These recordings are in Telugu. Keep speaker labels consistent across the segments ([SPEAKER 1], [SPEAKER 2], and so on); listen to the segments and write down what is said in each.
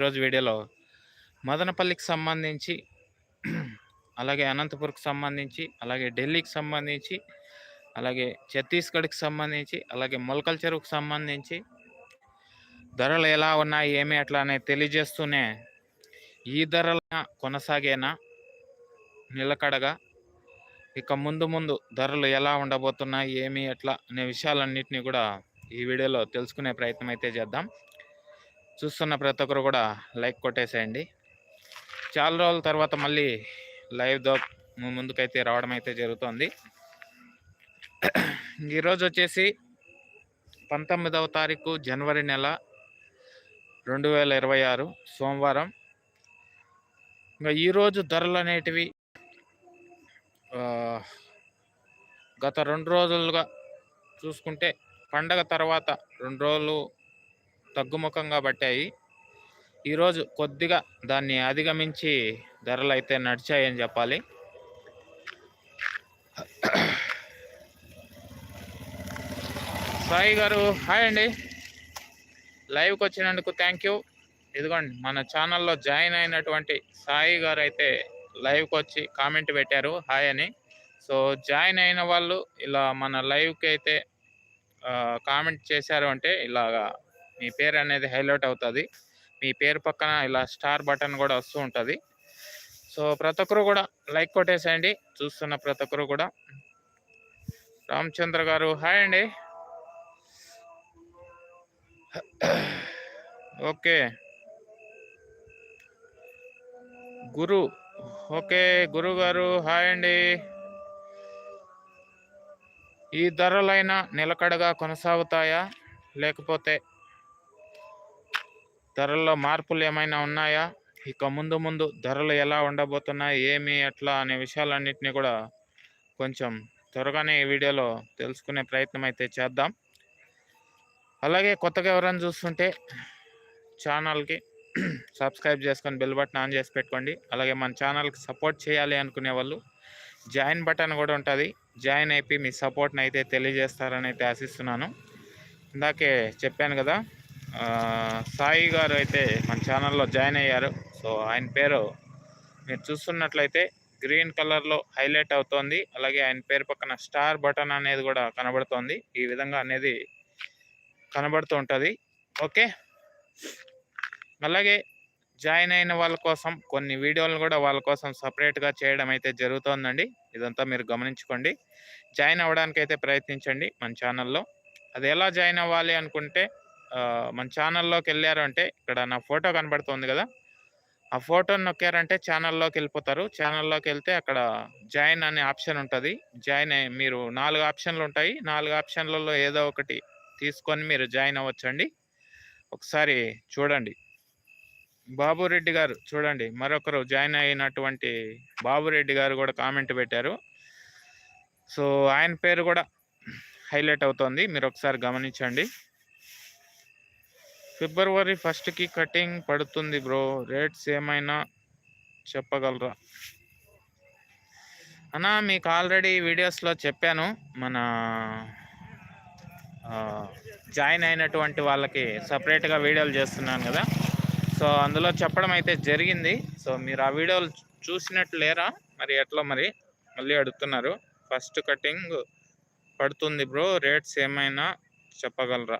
[SPEAKER 1] ఈరోజు వీడియోలో మదనపల్లికి సంబంధించి అలాగే అనంతపూర్కి సంబంధించి అలాగే ఢిల్లీకి సంబంధించి అలాగే ఛత్తీస్గఢ్కి సంబంధించి అలాగే మొలకల చెరువుకు సంబంధించి ధరలు ఎలా ఉన్నాయి ఏమి అట్లా అనేది తెలియజేస్తూనే ఈ ధరల కొనసాగేనా నిలకడగా? ఇక ముందు ముందు ధరలు ఎలా ఉండబోతున్నాయి ఏమి ఎట్లా అనే విషయాలన్నింటినీ కూడా ఈ వీడియోలో తెలుసుకునే ప్రయత్నం అయితే చేద్దాం. చూస్తున్న ప్రతి ఒక్కరు కూడా లైక్ కొట్టేసేయండి. చాలా రోజుల తర్వాత మళ్ళీ లైవ్ దో ముందుకైతే రావడం అయితే జరుగుతుంది. ఈరోజు వచ్చేసి పంతొమ్మిదవ తారీఖు జనవరి నెల రెండు వేల ఇరవై ఆరు సోమవారం. ఇంకా ఈరోజు ధరలు అనేటివి గత రెండు రోజులుగా చూసుకుంటే పండగ తర్వాత రెండు రోజులు తగ్గుముఖంగా పట్టాయి ఈరోజు కొద్దిగా దాన్ని అధిగమించి ధరలు అయితే నడిచాయని చెప్పాలి. సాయి గారు హాయ్ అండి. లైవ్కి వచ్చినందుకు థ్యాంక్ యూ. ఇదిగోండి మన ఛానల్లో జాయిన్ అయినటువంటి సాయి గారు అయితే లైవ్కి వచ్చి కామెంట్ పెట్టారు. హాయ్ అని. సో జాయిన్ అయిన వాళ్ళు ఇలా మన లైవ్కి అయితే కామెంట్ చేశారు అంటే ఇలాగా మీ పేరు అనేది హైలైట్ అవుతుంది. మీ పేరు పక్కన ఇలా స్టార్ బటన్ కూడా వస్తూ ఉంటుంది. సో ప్రతి ఒక్కరు కూడా లైక్ కొట్టేసేయండి. చూస్తున్న ప్రతి ఒక్కరు కూడా. రామచంద్ర గారు హాయ్ అండి. ఓకే. గురు ఓకే. గురు గారు హాయ్ అండి. ఈ ధరలైనా నిలకడగా కొనసాగుతాయా? లేకపోతే ధరల్లో మార్పులు ఏమైనా ఉన్నాయా? ఇక ముందు ముందు ధరలు ఎలా ఉండబోతున్నాయి? ఏమి? ఎట్లా? అనే విషయాలన్నింటినీ కూడా కొంచెం త్వరగానే ఈ వీడియోలో తెలుసుకునే ప్రయత్నం అయితే చేద్దాం. అలాగే కొత్తగా ఎవరైనా చూస్తుంటే ఛానల్కి సబ్స్క్రైబ్ చేసుకొని బెల్ బటన్ ఆన్ చేసి పెట్టుకోండి. అలాగే మన ఛానల్కి సపోర్ట్ చేయాలి అనుకునే వాళ్ళు జాయిన్ బటన్ కూడా ఉంటుంది. జాయిన్ అయిపోయి మీ సపోర్ట్ని అయితే తెలియజేస్తారని అయితే ఆశిస్తున్నాను. ఇందాకే చెప్పాను కదా సాయి గారు అయితే మన ఛానల్లో జాయిన్ అయ్యారు. సో ఆయన పేరు మీరు చూస్తున్నట్లయితే గ్రీన్ కలర్లో హైలైట్ అవుతోంది. అలాగే ఆయన పేరు పక్కన స్టార్ బటన్ అనేది కూడా కనబడుతోంది. ఈ విధంగా అనేది కనబడుతూ ఉంటుంది. ఓకే? అలాగే జాయిన్ అయిన వాళ్ళ కోసం కొన్ని వీడియోలను కూడా వాళ్ళ కోసం సపరేట్గా చేయడం అయితే జరుగుతోందండి. ఇదంతా మీరు గమనించుకోండి. జాయిన్ అవ్వడానికి అయితే ప్రయత్నించండి మన ఛానల్లో అది ఎలా జాయిన్ అవ్వాలి అనుకుంటే మన ఛానల్లోకి వెళ్ళారు అంటే ఇక్కడ నా ఫోటో కనబడుతుంది కదా. ఆ ఫోటోని నొక్కారంటే ఛానల్లోకి వెళ్ళిపోతారు ఛానల్లోకి వెళ్తే అక్కడ జాయిన్ అనే ఆప్షన్ ఉంటుంది. జాయిన్ అయ్యి మీరు నాలుగు ఆప్షన్లు ఉంటాయి. నాలుగు ఆప్షన్లలో ఏదో ఒకటి తీసుకొని మీరు జాయిన్ అవ్వచ్చండి. ఒకసారి చూడండి. బాబురెడ్డి గారు చూడండి. మరొకరు జాయిన్ అయినటువంటి బాబురెడ్డి గారు కూడా కామెంట్ పెట్టారు. సో ఆయన పేరు కూడా హైలైట్ అవుతోంది. మీరు ఒకసారి గమనించండి. ఫిబ్రవరి ఫస్ట్కి కటింగ్ పడుతుంది బ్రో. రేట్స్ ఏమైనా చెప్పగలరా? అన్నా మీకు ఆల్రెడీ వీడియోస్లో చెప్పాను. మన జాయిన్ అయినటువంటి వాళ్ళకి సపరేట్గా వీడియోలు చేస్తున్నాను కదా. సో అందులో చెప్పడం అయితే జరిగింది. సో మీరు ఆ వీడియోలు చూసినట్టు లేరా? మరి ఎట్లా మరి? మళ్ళీ అడుగుతున్నారు. ఫస్ట్ కటింగ్ పడుతుంది బ్రో. రేట్స్ ఏమైనా చెప్పగలరా?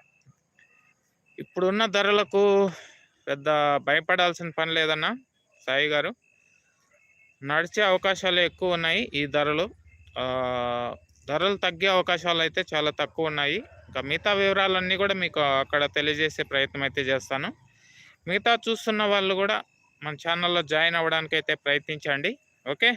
[SPEAKER 1] ఇప్పుడున్న ధరలకు పెద్ద భయపడాల్సిన పని లేదన్నా సాయి గారు. నడిచే అవకాశాలు ఎక్కువ ఉన్నాయి ఈ ధరలు. ధరలు తగ్గే అవకాశాలు అయితే చాలా తక్కువ ఉన్నాయి. ఇంకా మిగతా వివరాలన్నీ కూడా మీకు అక్కడ తెలియజేసే ప్రయత్నం అయితే చేస్తాను. మిగతా చూస్తున్న వాళ్ళు కూడా మన ఛానల్లో జాయిన్ అవ్వడానికి అయితే ప్రయత్నించండి. ఓకే?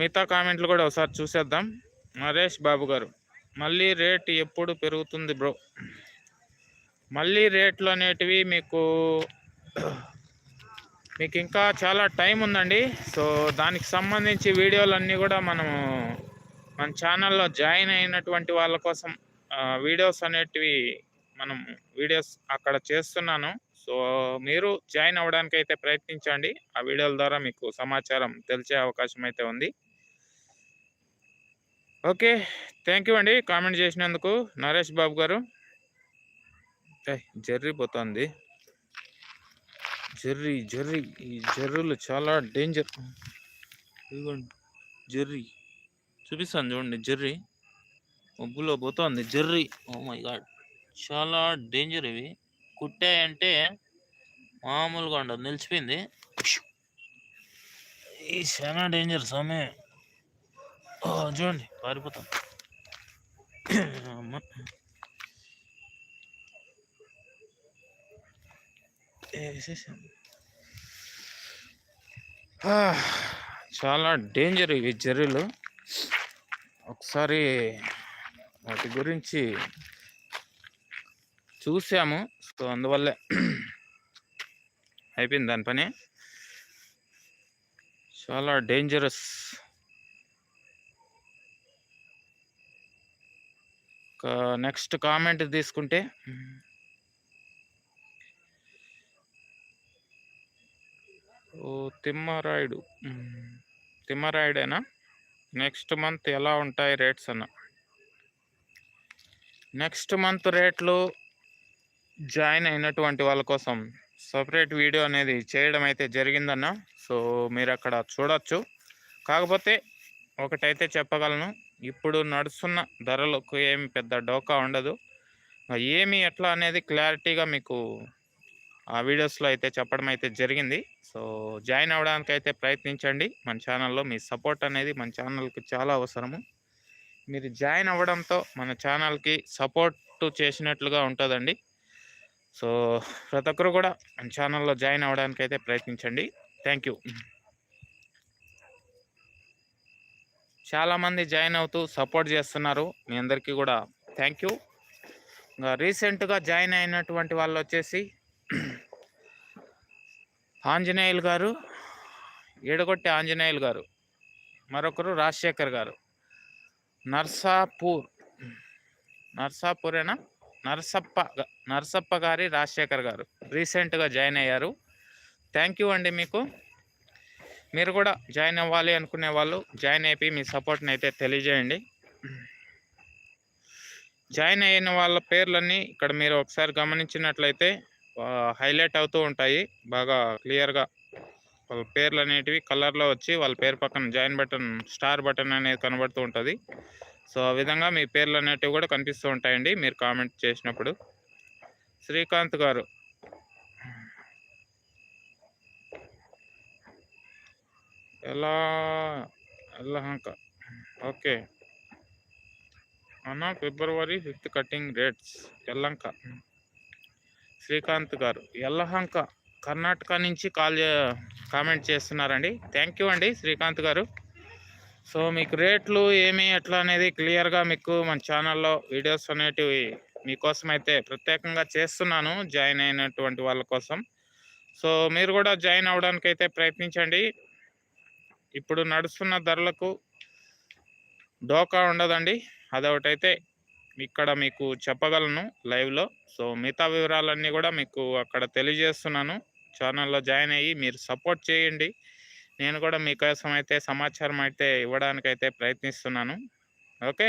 [SPEAKER 1] మిగతా కామెంట్లు కూడా ఒకసారి చూసేద్దాం. నరేష్ బాబు గారు. మళ్ళీ రేట్ ఎప్పుడు పెరుగుతుంది బ్రో? మళ్ళీ రేట్లు అనేటివి మీకు మీకు ఇంకా చాలా టైం ఉందండి. సో దానికి సంబంధించి వీడియోలన్నీ కూడా మనము మన ఛానల్లో జాయిన్ అయినటువంటి వాళ్ళ కోసం వీడియోస్ అనేటివి మనం వీడియోస్ అక్కడ చేస్తున్నాను. సో మీరు జాయిన్ అవ్వడానికి అయితే ప్రయత్నించండి. ఆ వీడియోల ద్వారా మీకు సమాచారం తెలిసే అవకాశం అయితే ఉంది. ఓకే థ్యాంక్ యూ అండి కామెంట్ చేసినందుకు. నరేష్ బాబు గారు. జర్రీ పోతుంది. జర్రీ జర్రీ ఈ జర్రులు చాలా డేంజర్. ఇదిగోండి జర్రీ. చూపిస్తాను చూడండి జర్రీ. మబ్బులో పోతుంది జర్రీ. ఓ మై గాడ్ చాలా డేంజర్ ఇవి. కుట్టాయంటే మామూలుగా ఉండదు నిలిచిపోయింది. ఈ చాలా డేంజర్ సమయం చూడండి పారిపోతాం. అమ్మ. చాలా డేంజర్ ఇవి జర్రీలు. ఒకసారి వాటి గురించి చూసాము. సో అందువల్లే అయిపోయింది దాని పని. చాలా డేంజరస్ నెక్స్ట్ కామెంట్ తీసుకుంటే ఓ తిమ్మరాయుడు. తిమ్మరాయుడేనా? నెక్స్ట్ మంత్ ఎలా ఉంటాయి రేట్స్ అన్న? నెక్స్ట్ మంత్ రేట్లు జాయిన్ అయినటువంటి వాళ్ళ కోసం సపరేట్ వీడియో అనేది చేయడం అయితే జరిగిందన్న. సో మీరు అక్కడ చూడొచ్చు. కాకపోతే ఒకటైతే చెప్పగలను. ఇప్పుడు నడుస్తున్న ధరలకు ఏమి పెద్ద డోకా ఉండదు. ఏమి ఎట్లా అనేది క్లారిటీగా మీకు ఆ వీడియోస్లో అయితే చెప్పడం అయితే జరిగింది. సో జాయిన్ అవ్వడానికి అయితే ప్రయత్నించండి. మన ఛానల్లో మీ సపోర్ట్ అనేది మన ఛానల్కి చాలా అవసరము. మీరు జాయిన్ అవ్వడంతో మన ఛానల్కి సపోర్ట్ చేసినట్లుగా ఉంటుందండి. సో ప్రతి ఒక్కరు కూడా మన ఛానల్లో జాయిన్ అవ్వడానికి అయితే ప్రయత్నించండి. Thank you. చాలామంది జాయిన్ అవుతూ సపోర్ట్ చేస్తున్నారు. మీ అందరికీ కూడా థ్యాంక్ యూ. ఇంకా రీసెంట్గా జాయిన్ అయినటువంటి వాళ్ళు వచ్చేసి ఆంజనేయులు గారు ఏడగొట్టి ఆంజనేయులు గారు మరొకరు రాజశేఖర్ గారు. నర్సాపూర్ నర్సాపూరేనా? నరసప్ప నర్సప్ప నరసప్ప గారి రాజశేఖర్ గారు రీసెంట్గా జాయిన్ అయ్యారు. థ్యాంక్ యూ అండి మీకు. మీరు కూడా జాయిన్ అవ్వాలి అనుకునే వాళ్ళు జాయిన్ అయిపోయి మీ సపోర్ట్ని అయితే తెలియజేయండి. జాయిన్ అయిన వాళ్ళ పేర్లన్నీ ఇక్కడ మీరు ఒకసారి గమనించినట్లయితే హైలైట్ అవుతూ ఉంటాయి. బాగా క్లియర్గా వాళ్ళ పేర్లు అనేటివి కలర్లో వచ్చి వాళ్ళ పేరు పక్కన జాయిన్ బటన్ స్టార్ బటన్ అనేది కనబడుతూ ఉంటుంది. సో ఆ విధంగా మీ పేర్లు అనేటివి కూడా కనిపిస్తూ ఉంటాయండి. మీరు కామెంట్ చేసినప్పుడు. శ్రీకాంత్ గారు ఎలా ఎల్లహంక ఓకే. అన్న February fifth cutting rates Yelahanka. Srikanth garu Yelahanka Karnataka నుంచి కాల్ చే- కామెంట్ చేస్తున్నారండి. థ్యాంక్ యూ అండి శ్రీకాంత్ గారు. సో మీకు రేట్లు ఏమి ఎట్లా అనేది క్లియర్గా మీకు మన ఛానల్లో వీడియోస్ అనేటివి మీకోసం అయితే ప్రత్యేకంగా చేస్తున్నాను జాయిన్ అయినటువంటి వాళ్ళ కోసం. సో మీరు కూడా జాయిన్ అవ్వడానికి అయితే ప్రయత్నించండి. ఇప్పుడు నడుస్తున్న ధరలకు డోకా ఉండదండి. అదొకటైతే ఇక్కడ మీకు చెప్పగలను లైవ్లో. సో మిగతా వివరాలన్నీ కూడా మీకు అక్కడ తెలియజేస్తున్నాను. ఛానల్లో జాయిన్ అయ్యి మీరు సపోర్ట్ చేయండి. నేను కూడా మీకోసం అయితే సమాచారం అయితే ఇవ్వడానికైతే ప్రయత్నిస్తున్నాను. ఓకే?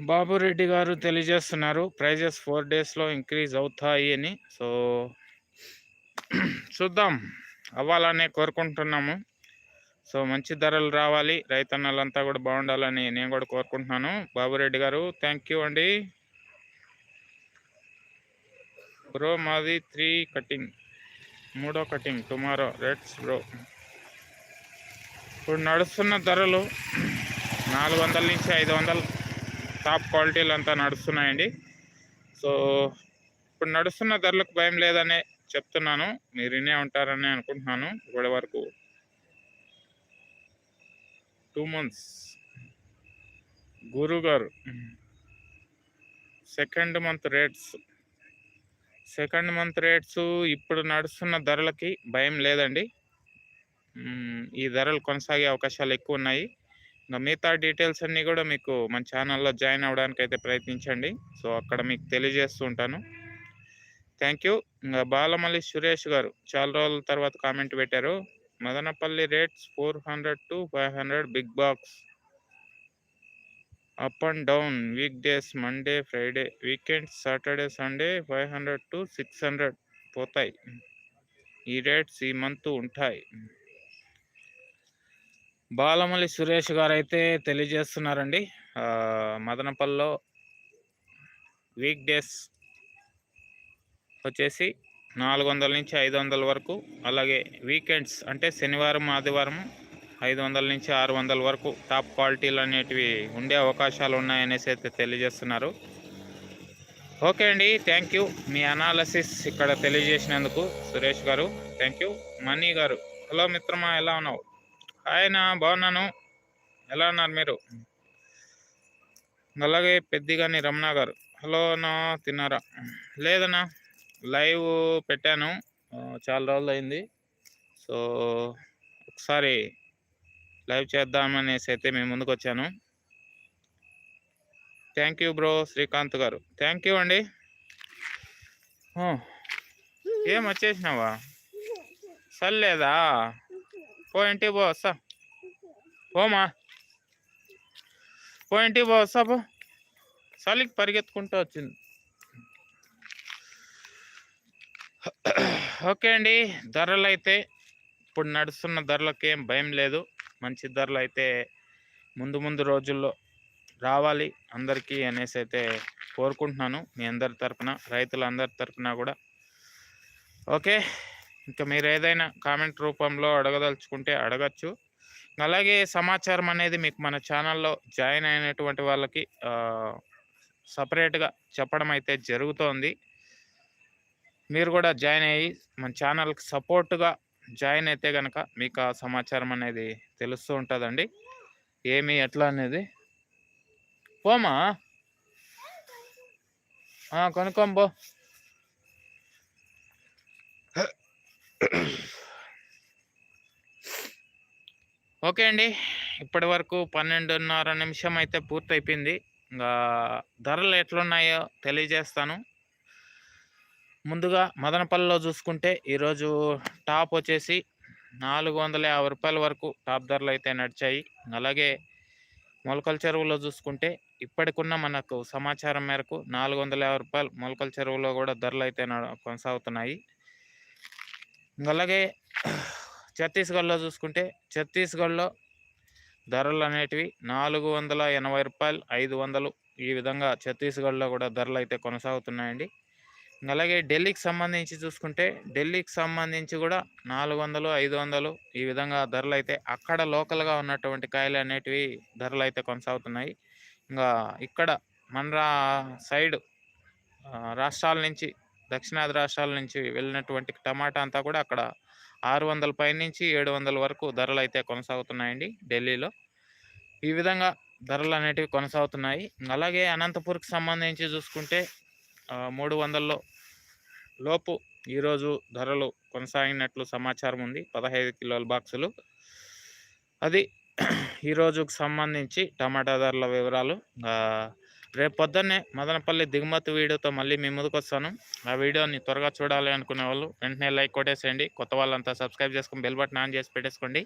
[SPEAKER 1] బాబురెడ్డి గారు తెలియజేస్తున్నారు ప్రైజెస్ ఫోర్ డేస్లో ఇంక్రీజ్ అవుతాయి అని. సో చూద్దాం అవ్వాలనే కోరుకుంటున్నాము. సో మంచి ధరలు రావాలి రైతన్నలంతా కూడా బాగుండాలని నేను కూడా కోరుకుంటున్నాను. బాబురెడ్డి గారు థ్యాంక్ యూ అండి. బ్రో మాది త్రీ కటింగ్ మూడో కటింగ్ టుమారో రేట్స్ బ్రో. ఇప్పుడు నడుస్తున్న ధరలు నాలుగు వందల నుంచి ఐదు వందలు టాప్ క్వాలిటీలు అంతా నడుస్తున్నాయండి. సో ఇప్పుడు నడుస్తున్న ధరలకు భయం లేదనే చెప్తున్నాను. మీరు వినే ఉంటారని అనుకుంటున్నాను. ఇప్పటి వరకు two months Guru garu second month rates second month rates ఇప్పుడు నడుస్తున్న ధరలకి భయం లేదండి. ఈ ధరలు కొనసాగే అవకాశాలు ఎక్కువ ఉన్నాయి. ఇంకా మిగతా డీటెయిల్స్ అన్నీ కూడా మీకు మన ఛానల్లో జాయిన్ అవ్వడానికి అయితే ప్రయత్నించండి. సో అక్కడ మీకు తెలియజేస్తూ ఉంటాను. Thank you. ఇంకా బాలమల్లి సురేష్ గారు చాలా రోజుల తర్వాత కామెంట్ పెట్టారు. Madanapalle rates four hundred to five hundred big box. Up and down weekdays Monday Friday weekend Saturday Sunday five hundred to six hundred పోతాయి. ఈ రేట్స్ ఈ మంత్ ఉంటాయి. బాలమల్లి సురేష్ గారు అయితే తెలియజేస్తున్నారండి. మదనపల్లిలో వీక్ డేస్ వచ్చేసి నాలుగు వందల నుంచి ఐదు వందల వరకు అలాగే వీకెండ్స్ అంటే శనివారం ఆదివారం ఐదు వందల నుంచి ఆరు వందల వరకు టాప్ క్వాలిటీలు అనేటివి ఉండే అవకాశాలు ఉన్నాయనేసి అయితే తెలియజేస్తున్నారు. ఓకే అండి థ్యాంక్ యూ. మీ అనాలసిస్ ఇక్కడ తెలియజేసినందుకు Suresh garu thank you. Mani garu hello మిత్రమా ఎలా ఉన్నావు? ఆయన బాగున్నాను. ఎలా ఉన్నారు మీరు? అలాగే పెద్దిగాని రమణ గారు. హలో అన్నా తిన్నారా? లేదన్నా లైవ్ పెట్టాను. చాలా రోజులు అయింది. సో ఒకసారి లైవ్ చేద్దామనేసి అయితే మేము ముందుకు వచ్చాను. థ్యాంక్ యూ బ్రో శ్రీకాంత్ గారు. థ్యాంక్ యూ అండి. ఏం వచ్చేసినావా? సర్లేదా? పో ఇంటికి పో వస్తా. పోమా. పో ఇంటికి పో వస్తా పో. చలికి పరిగెత్తుకుంటూ వచ్చింది. ఓకే అండి ధరలు అయితే ఇప్పుడు నడుస్తున్న ధరలకు ఏం భయం లేదు. మంచి ధరలు అయితే ముందు ముందు రోజుల్లో రావాలి అందరికీ అనేసి అయితే కోరుకుంటున్నాను మీ అందరి తరఫున రైతులందరి తరఫున కూడా. ఓకే. ఇంకా మీరు ఏదైనా కామెంట్ రూపంలో అడగదలుచుకుంటే అడగచ్చు. అలాగే సమాచారం అనేది మీకు మన ఛానల్లో జాయిన్ అయినటువంటి వాళ్ళకి సపరేట్గా చెప్పడం అయితే జరుగుతోంది. మీరు కూడా జాయిన్ అయ్యి మన ఛానల్కి సపోర్ట్గా జాయిన్ అయితే కనుక మీకు ఆ సమాచారం అనేది తెలుస్తూ ఉంటుందండి. ఏమి ఎట్లా అనేది? పోమా కొనుక్కోంబో కొనుక్కోం పో ఓకే అండి. ఇప్పటి వరకు పన్నెండున్నర నిమిషం అయితే పూర్తయిపోయింది. ఇంకా ధరలు ఎట్లున్నాయో తెలియజేస్తాను. ముందుగా మదనపల్లిలో చూసుకుంటే ఈరోజు టాప్ వచ్చేసి నాలుగు వందల యాభై రూపాయల వరకు టాప్ ధరలు అయితే నడిచాయి. అలాగే మొలకల చెరువులో చూసుకుంటే ఇప్పటికున్న మనకు సమాచారం మేరకు నాలుగు వందల యాభై రూపాయలు మొలకల చెరువులో కూడా ధరలు అయితే కొనసాగుతున్నాయి. అలాగే ఛత్తీస్గఢ్లో చూసుకుంటే ఛత్తీస్గఢ్లో ధరలు అనేటివి నాలుగు వందల ఎనభై రూపాయలు ఐదు వందలు ఈ విధంగా ఛత్తీస్గఢ్లో కూడా ధరలు అయితే కొనసాగుతున్నాయండి. ఇంకా అలాగే ఢిల్లీకి సంబంధించి చూసుకుంటే ఢిల్లీకి సంబంధించి కూడా నాలుగు వందలు ఐదు వందలు ఈ విధంగా ధరలు అయితే అక్కడ లోకల్గా ఉన్నటువంటి కాయలు అనేటివి ధరలు అయితే కొనసాగుతున్నాయి. ఇంకా ఇక్కడ మన రా సైడ్ రాష్ట్రాల నుంచి దక్షిణాది రాష్ట్రాల నుంచి వెళ్ళినటువంటి టమాటా అంతా కూడా అక్కడ ఆరు వందల పై నుంచి ఏడు వందల వరకు ధరలు అయితే కొనసాగుతున్నాయండి ఢిల్లీలో. ఈ విధంగా ధరలు అనేటివి కొనసాగుతున్నాయి. అలాగే అనంతపూర్కి సంబంధించి చూసుకుంటే మూడు వందల్లో లోపు ఈరోజు ధరలు కొనసాగినట్లు సమాచారం ఉంది. పదహైదు కిలోల బాక్సులు. అది ఈరోజుకు సంబంధించి టమాటా ధరల వివరాలు రేపు పొద్దున్నే మదనపల్లి దిగుమతి వీడియోతో మళ్ళీ మీ ముందుకు వస్తాను. ఆ వీడియోని త్వరగా చూడాలి అనుకునే వాళ్ళు వెంటనే లైక్ కొట్టేసేయండి. కొత్త వాళ్ళంతా సబ్స్క్రైబ్ చేసుకుని బెల్ బటన్ ఆన్ చేసి పెట్టేసుకోండి.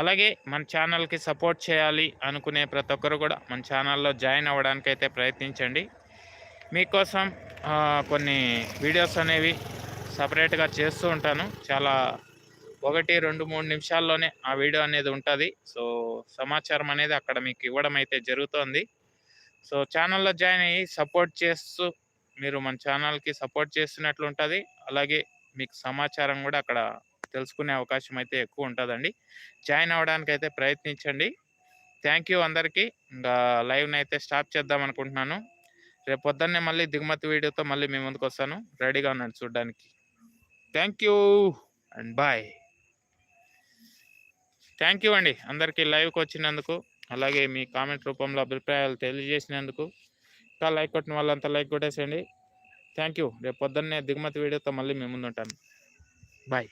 [SPEAKER 1] అలాగే మన ఛానల్కి సపోర్ట్ చేయాలి అనుకునే ప్రతి ఒక్కరు కూడా మన ఛానల్లో జాయిన్ అవ్వడానికి అయితే ప్రయత్నించండి. మీకోసం కొన్ని వీడియోస్ అనేవి సపరేట్గా చేస్తూ ఉంటాను. చాలా ఒకటి రెండు మూడు నిమిషాల్లోనే ఆ వీడియో అనేది ఉంటుంది. సో సమాచారం అనేది అక్కడ మీకు ఇవ్వడం అయితే జరుగుతోంది. సో ఛానల్లో జాయిన్ అయ్యి సపోర్ట్ చేస్తూ మీరు మన ఛానల్కి సపోర్ట్ చేస్తున్నట్లు ఉంటుంది. అలాగే మీకు సమాచారం కూడా అక్కడ తెలుసుకునే అవకాశం అయితే ఎక్కువ ఉంటుందండి. జాయిన్ అవ్వడానికి అయితే ప్రయత్నించండి. థ్యాంక్ యూ అందరికీ. ఇంకా లైవ్ని అయితే స్టాప్ చేద్దాం అనుకుంటున్నాను. రేపు పొద్దున్నే మళ్ళీ దిగుమతి వీడియోతో మళ్ళీ మీ ముందుకు వస్తాను. రెడీగా ఉన్నాను చూడడానికి. Thank you and bye. Thank you అండి అందరికీ లైవ్కి వచ్చినందుకు అలాగే మీ కామెంట్ రూపంలో అభిప్రాయాలు తెలియజేసినందుకు ఇంకా లైక్ కొట్టిన వాళ్ళంతా లైక్ కొట్టేసేయండి. Thank you. రేపు పొద్దున్నే దిగుమతి వీడియోతో మళ్ళీ మేము ముందుంటాను. బాయ్.